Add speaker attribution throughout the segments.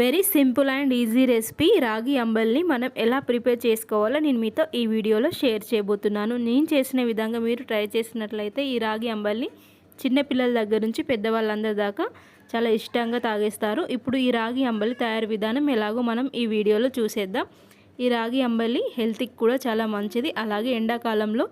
Speaker 1: Very simple and easy recipe. రాగి అంబల్ని మనం ఎలా ప్రిపేర్ చేసుకోవాలో నేను మీతో ఈ వీడియోలో షేర్ చేయబోతున్నాను. నేను చేసిన విధంగా మీరు ట్రై చేసినట్లయితే ఈ రాగి అంబల్ని చిన్నపిల్లల దగ్గర నుంచి పెద్దవాళ్ళందరి దాకా చాలా ఇష్టంగా తాగేస్తారు. ఇప్పుడు ఈ రాగి అంబలి తయారు విధానం ఎలాగో మనం ఈ వీడియోలో చూసేద్దాం. ఈ రాగి అంబలి హెల్త్కి కూడా చాలా మంచిది. అలాగే ఎండాకాలంలో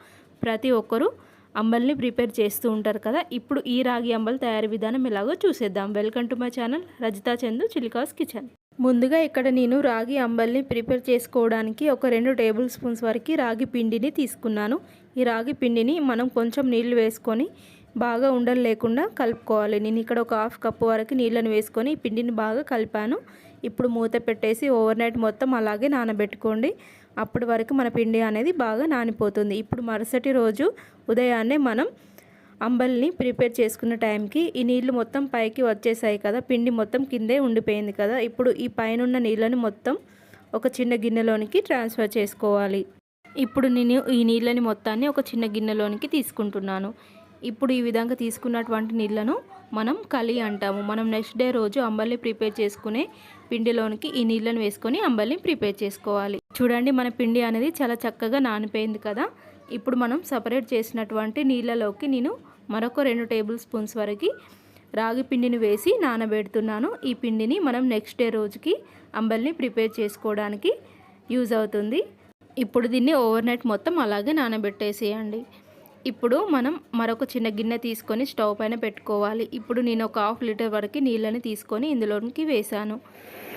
Speaker 1: ప్రతి ఒక్కరూ అంబల్ని ప్రిపేర్ చేస్తూ ఉంటారు కదా ఇప్పుడు ఈ రాగి అంబల్ తయారీ విధానం ఎలాగో చూసేద్దాం. Welcome to my channel Rajitha Chandu చిలికాస్ kitchen ముందుగా ఇక్కడ నేను రాగి అంబల్ని ప్రిపేర్ చేసుకోవడానికి ఒక రెండు టేబుల్ స్పూన్స్ వరకు రాగి పిండిని తీసుకున్నాను. ఈ రాగి పిండిని మనం కొంచెం నీళ్ళు వేసుకొని బాగా ఉండలు లేకుండా కలుపుకోవాలి. నేను ఇక్కడ ఒక హాఫ్ కప్పు వరకు నీళ్ళను వేసుకొని పిండిని బాగా కలిపాను. ఇప్పుడు మూత పెట్టేసి ఓవర్ నైట్ మొత్తం అలాగే నానబెట్టుకోండి. అప్పటి వరకు మన పిండి అనేది బాగా నానిపోతుంది. ఇప్పుడు మరుసటి రోజు ఉదయాన్నే మనం అంబల్ని ప్రిపేర్ చేసుకున్న టైంకి ఈ నీళ్ళు మొత్తం పైకి వచ్చేసాయి కదా పిండి మొత్తం కిందే ఉండిపోయింది కదా ఇప్పుడు ఈ పైన నీళ్ళని మొత్తం ఒక చిన్న గిన్నెలోనికి ట్రాన్స్ఫర్ చేసుకోవాలి. ఇప్పుడు నేను ఈ నీళ్ళని మొత్తాన్ని ఒక చిన్న గిన్నెలోనికి తీసుకుంటున్నాను. ఇప్పుడు ఈ విధంగా తీసుకున్నటువంటి నీళ్ళను మనం కలి అంటాము. మనం నెక్స్ట్ డే రోజు అంబల్ని ప్రిపేర్ చేసుకునే పిండిలోనికి ఈ నీళ్ళను వేసుకొని అంబల్ని ప్రిపేర్ చేసుకోవాలి. చూడండి మన పిండి అనేది చాలా చక్కగా నానిపోయింది కదా. ఇప్పుడు మనం సపరేట్ చేసినటువంటి నీళ్ళలోకి నేను మరొక రెండు టేబుల్ స్పూన్స్ వరకు రాగి పిండిని వేసి నానబెడుతున్నాను. ఈ పిండిని మనం నెక్స్ట్ డే రోజుకి అంబల్ని ప్రిపేర్ చేసుకోవడానికి యూజ్ అవుతుంది. ఇప్పుడు దీన్ని ఓవర్ నైట్ మొత్తం అలాగే నానబెట్టేసేయండి. ఇప్పుడు మనం మరొక చిన్న గిన్నె తీసుకొని స్టవ్ పైన పెట్టుకోవాలి. ఇప్పుడు నేను ఒక హాఫ్ లీటర్ వరకు నీళ్ళని తీసుకొని ఇందులోనికి వేసాను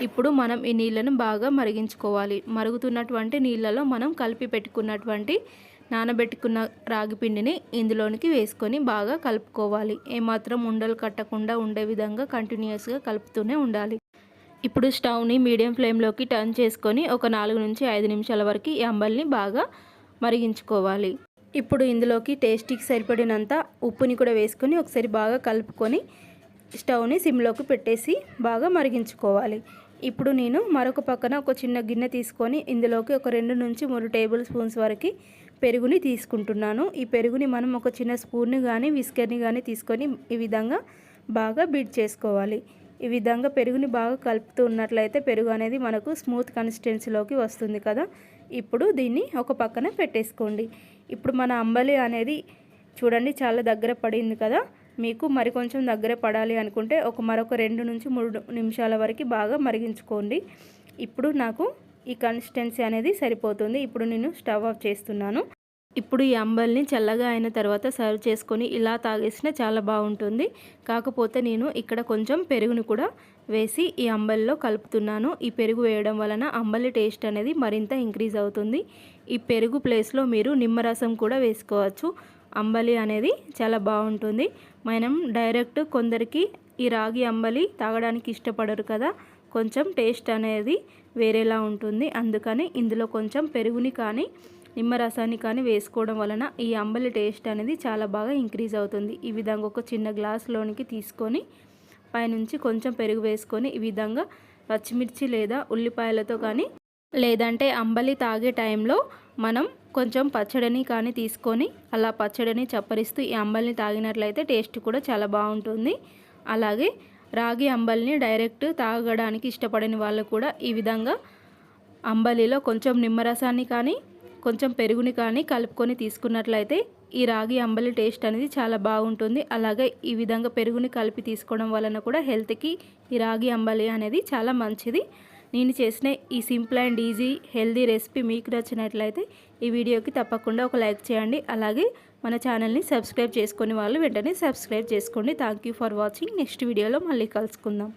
Speaker 1: ఇప్పుడు మనం ఈ నీళ్ళను బాగా మరిగించుకోవాలి. మరుగుతున్నటువంటి నీళ్ళలో మనం కలిపి పెట్టుకున్నటువంటి నానబెట్టుకున్న రాగి పిండిని ఇందులోనికి వేసుకొని బాగా కలుపుకోవాలి. ఏమాత్రం ఉండలు కట్టకుండా ఉండే విధంగా కంటిన్యూస్గా కలుపుతూనే ఉండాలి. ఇప్పుడు స్టవ్ని మీడియం ఫ్లేమ్లోకి టర్న్ చేసుకొని ఒక నాలుగు నుంచి ఐదు నిమిషాల వరకు ఈ అంబల్ని బాగా మరిగించుకోవాలి. ఇప్పుడు ఇందులోకి టేస్టీకి సరిపడినంత ఉప్పుని కూడా వేసుకొని ఒకసారి బాగా కలుపుకొని స్టవ్ని సిమ్లోకి పెట్టేసి బాగా మరిగించుకోవాలి. ఇప్పుడు నేను మరొక పక్కన ఒక చిన్న గిన్నె తీసుకొని ఇందులోకి ఒక రెండు నుంచి మూడు టేబుల్ స్పూన్స్ వరకు పెరుగుని తీసుకుంటున్నాను. ఈ పెరుగుని మనం ఒక చిన్న స్పూన్ని కానీ విస్కర్ని కానీ తీసుకొని ఈ విధంగా బాగా బీట్ చేసుకోవాలి. ఈ విధంగా పెరుగుని బాగా కలుపుతూ ఉన్నట్లయితే పెరుగు అనేది మనకు స్మూత్ కన్సిస్టెన్సీలోకి వస్తుంది కదా. ఇప్పుడు దీన్ని ఒక పక్కన పెట్టేసుకోండి. ఇప్పుడు మన అంబలి అనేది చూడండి చాలా దగ్గర పడింది కదా. మీకు మరి కొంచెం దగ్గర పడాలి అనుకుంటే ఒక మరొక రెండు నుంచి మూడు నిమిషాల వరకు బాగా మరిగించుకోండి. ఇప్పుడు నాకు ఈ కన్సిస్టెన్సీ అనేది సరిపోతుంది. ఇప్పుడు నేను స్టవ్ ఆఫ్ చేస్తున్నాను. ఇప్పుడు ఈ అంబల్ని చల్లగా అయిన తర్వాత సర్వ్ చేసుకొని ఇలా తాగేసిన చాలా బాగుంటుంది. కాకపోతే నేను ఇక్కడ కొంచెం పెరుగును కూడా వేసి ఈ అంబలిలో కలుపుతున్నాను. ఈ పెరుగు వేయడం వలన అంబలి టేస్ట్ అనేది మరింత ఇంక్రీజ్ అవుతుంది. ఈ పెరుగు ప్లేస్లో మీరు నిమ్మరసం కూడా వేసుకోవచ్చు. అంబలి అనేది చాలా బాగుంటుంది. మనం డైరెక్ట్ కొందరికి ఈ రాగి అంబలి తాగడానికి ఇష్టపడరు కదా. కొంచెం టేస్ట్ అనేది వేరేలా ఉంటుంది. అందుకని ఇందులో కొంచెం పెరుగుని కానీ నిమ్మరసాన్ని కానీ వేసుకోవడం వలన ఈ అంబలి టేస్ట్ అనేది చాలా బాగా ఇంక్రీజ్ అవుతుంది. ఈ విధంగా ఒక చిన్న గ్లాస్లోనికి తీసుకొని పైనుంచి కొంచెం పెరుగు వేసుకొని ఈ విధంగా పచ్చిమిర్చి లేదా ఉల్లిపాయలతో కానీ లేదంటే అంబలి తాగే టైంలో మనం కొంచెం పచ్చడిని కానీ తీసుకొని అలా పచ్చడిని చప్పరిస్తూ ఈ అంబలిని తాగినట్లయితే టేస్ట్ కూడా చాలా బాగుంటుంది. అలాగే రాగి అంబలిని డైరెక్ట్ తాగడానికి ఇష్టపడని వాళ్ళు కూడా ఈ విధంగా అంబలిలో కొంచెం నిమ్మరసాన్ని కానీ కొంచెం పెరుగుని కానీ కలుపుకొని తీసుకున్నట్లయితే ఈ రాగి అంబలి టేస్ట్ అనేది చాలా బాగుంటుంది. అలాగే ఈ విధంగా పెరుగుని కలిపి తీసుకోవడం వలన కూడా హెల్త్కి ఈ రాగి అంబలి అనేది చాలా మంచిది. నేను చేసిన ఈ simple and easy healthy recipe మీకు నచ్చినట్లయితే ఈ వీడియోకి తప్పకుండా ఒక లైక్ చేయండి. అలాగే మన ఛానల్ని సబ్స్క్రైబ్ చేసుకునే వాళ్ళు వెంటనే సబ్స్క్రైబ్ చేసుకోండి. Thank for watching. నెక్స్ట్ వీడియోలో మళ్ళీ కలుసుకుందాం.